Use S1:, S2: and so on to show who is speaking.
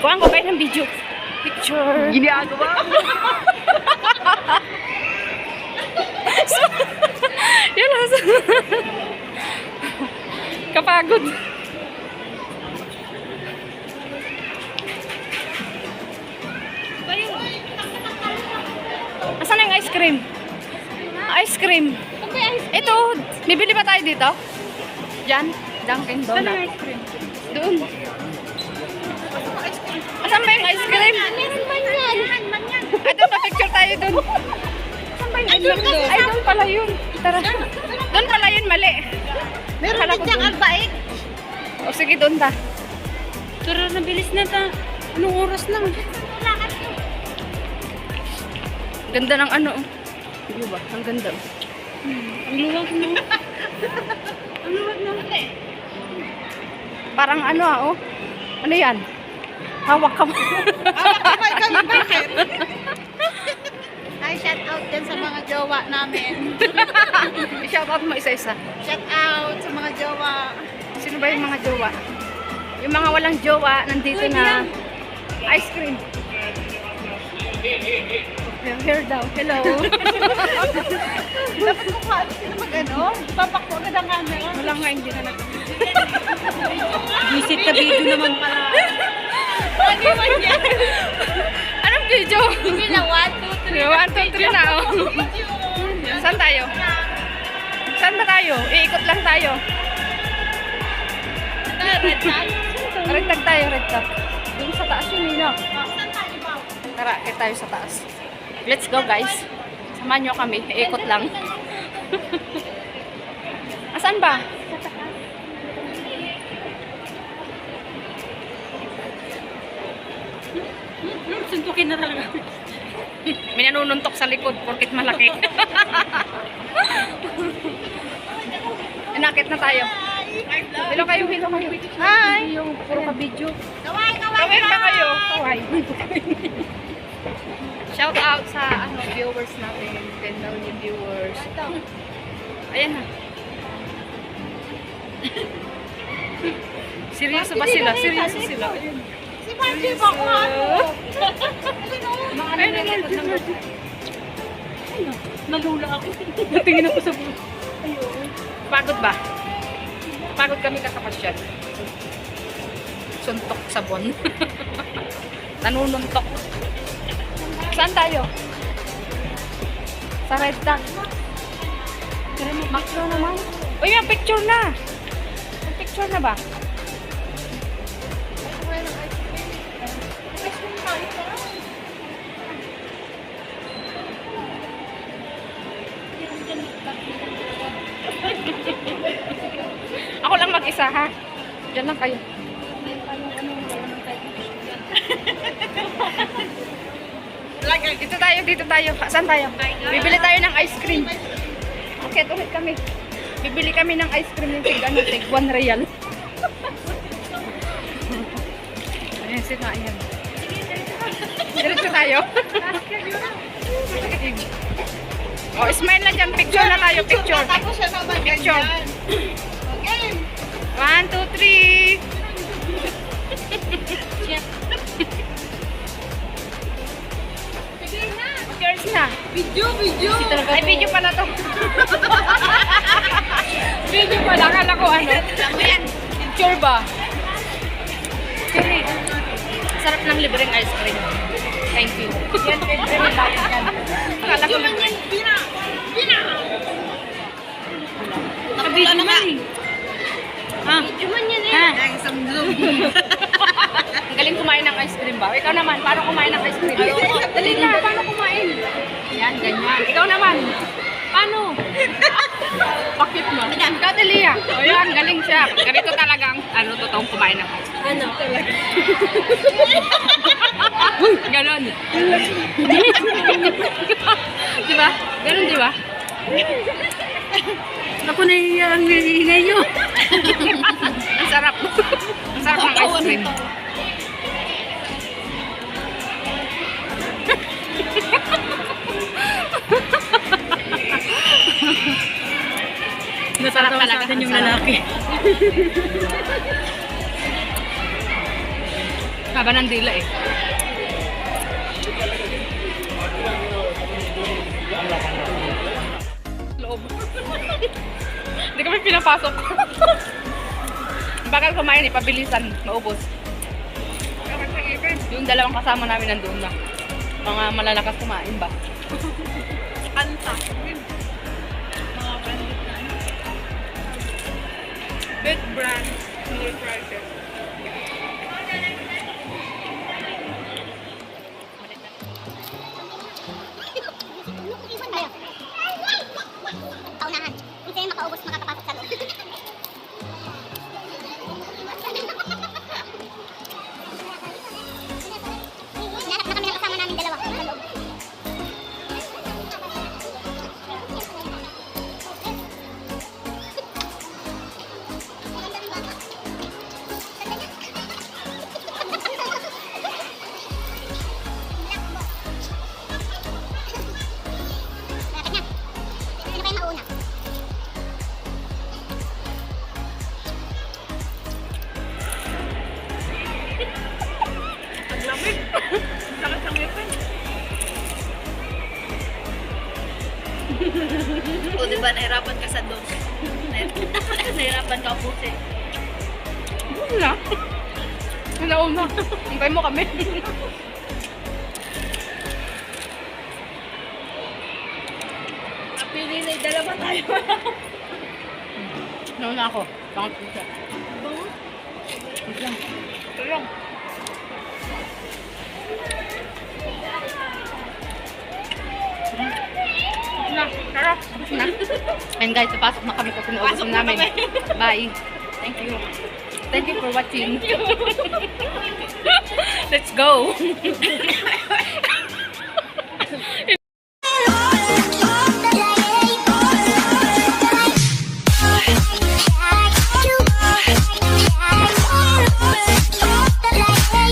S1: Kuhaan ko kayo ng video. Picture.
S2: Ginagawa mo.
S1: Yan lang. Kapagod. Asan ang ice cream? Ice cream. Ito, bibili ba tayo dito? Diyan? Dunkin Donut. Doon. Ba ice cream?
S3: Meron man yan.
S1: Ay, doon pa picture tayo ba yung Ay, doon, Ay, doon pala yun. Tara. Doon pala yun, mali.
S3: Meron din
S1: doon.
S3: albaik.
S1: O sige, doon ta.
S3: Pero nabilis na ta. Anong oras lang?
S1: Ganda ng ano. oh. Di ba? Ang ganda. oh.
S3: Ang luwag mo. Ang luwag mo.
S1: Parang ano ah, oh. Ano yan? Hawak ka mo.
S3: Kamay kami, bakit? Ay, shout out din sa mga jowa namin.
S1: I-shout out mo isa-isa.
S3: Shout out sa mga jowa.
S1: Sino ba yung mga jowa? Yung mga walang jowa, nandito na ice cream. Here, here daw. Hello.
S3: Dapat kung paano sila mag-ano? Papakbo agad ang camera.
S1: Wala nga, hindi na nag...
S3: Visit ka video naman pala. Ano man yan?
S1: Anong video?
S3: Hindi na, one, two, three.
S1: One, two, three na, oh. Saan tayo? Saan ba tayo? Iikot lang tayo.
S3: Red light.
S1: Ragtag tayo, ragtag. Doon sa taas yun, Nino.
S3: Tayo ba?
S1: Tara, akit tayo sa taas. Let's go, guys. Samahan nyo kami. Iikot lang. Asan ba?
S3: Suntukin na talaga.
S1: May nanununtok sa likod porkit malaki. Inakit na tayo. Hello kayo, hello kayo. Hi! Yung puro ka video.
S3: Kaway, kaway,
S1: Kawin ba kayo? Kaway. Shout out sa ano viewers natin. 10 million viewers. Ayan na. Seryoso ba sila? Seryoso sila. Ayun.
S3: Si Ba kung ano?
S1: Ayun
S3: Nalula ako.
S1: Tingin ako sa bulo. Pagod ba? Pagod kami kakapasyal. Suntok sa bon. Nanununtok. Saan tayo? Sa Red Duck. Makro naman. Uy, may picture na. May picture na ba? Ako lang mag-isa ha. Diyan lang kayo. Dito tayo, dito tayo. Saan tayo? Bibili tayo ng ice cream. Okay, ulit kami. Bibili kami ng ice cream yung tig, ano, tig, 1 real. Ayan, sino, ayan. Diretso tayo. oh, smile na dyan. Picture na tayo, picture.
S3: Tapos siya naman
S1: Picture.
S3: ganyan. Okay.
S1: One, two, three. Cheers na.
S3: Video, video.
S1: Ay, video pala to. video pala. Akala ko ano. Picture ba? Sorry. Sarap ng libreng ice cream. Thank you. Yan, libre may bayad yan. Akala ko lang.
S3: Pina. Pina.
S1: Nakabidyo na nga. Ha?
S3: Video man yan eh.
S1: Ha?
S3: Ay, isang zoom.
S1: Ang galing kumain ng ice cream ba? Ikaw naman, paano kumain ng ice cream? Dali na, paano kumain? Yan, ganyan. Ikaw naman, paano? Bakit mo? Ikaw, dali ah. O yan, galing siya. Ganito talagang, ano, totoong kumain cream.
S3: Ano?
S1: Ganon. di ba? Ganon, di ba?
S3: Ako na yung ingay nyo.
S1: Ang sarap. Ang sarap ng ice cream. Masarap talaga.
S3: sa yung
S1: sarap.
S3: lalaki.
S1: Haba ng dila eh. Loob. Hindi kami pinapasok. Bakal kumain, ipabilisan, maubos. Yung dalawang kasama namin nandun na. Mga malalakas kumain ba?
S3: Kanta. Big brand. New prices.
S2: Paunahan. Hindi tayo makaubos makakapasok
S3: o, di ba, nahirapan ka sa dos. nahirapan ka puti.
S1: Wala. Nauna. Hintay mo kami.
S3: Napili na dalawa tayo.
S1: Nauna ako. Bakit ko siya? Wait lang.
S3: Ito lang.
S1: tapos na. And guys, papasok na kami kasi
S3: naubusan
S1: namin. Bye. Thank you. Thank you for watching. Let's go.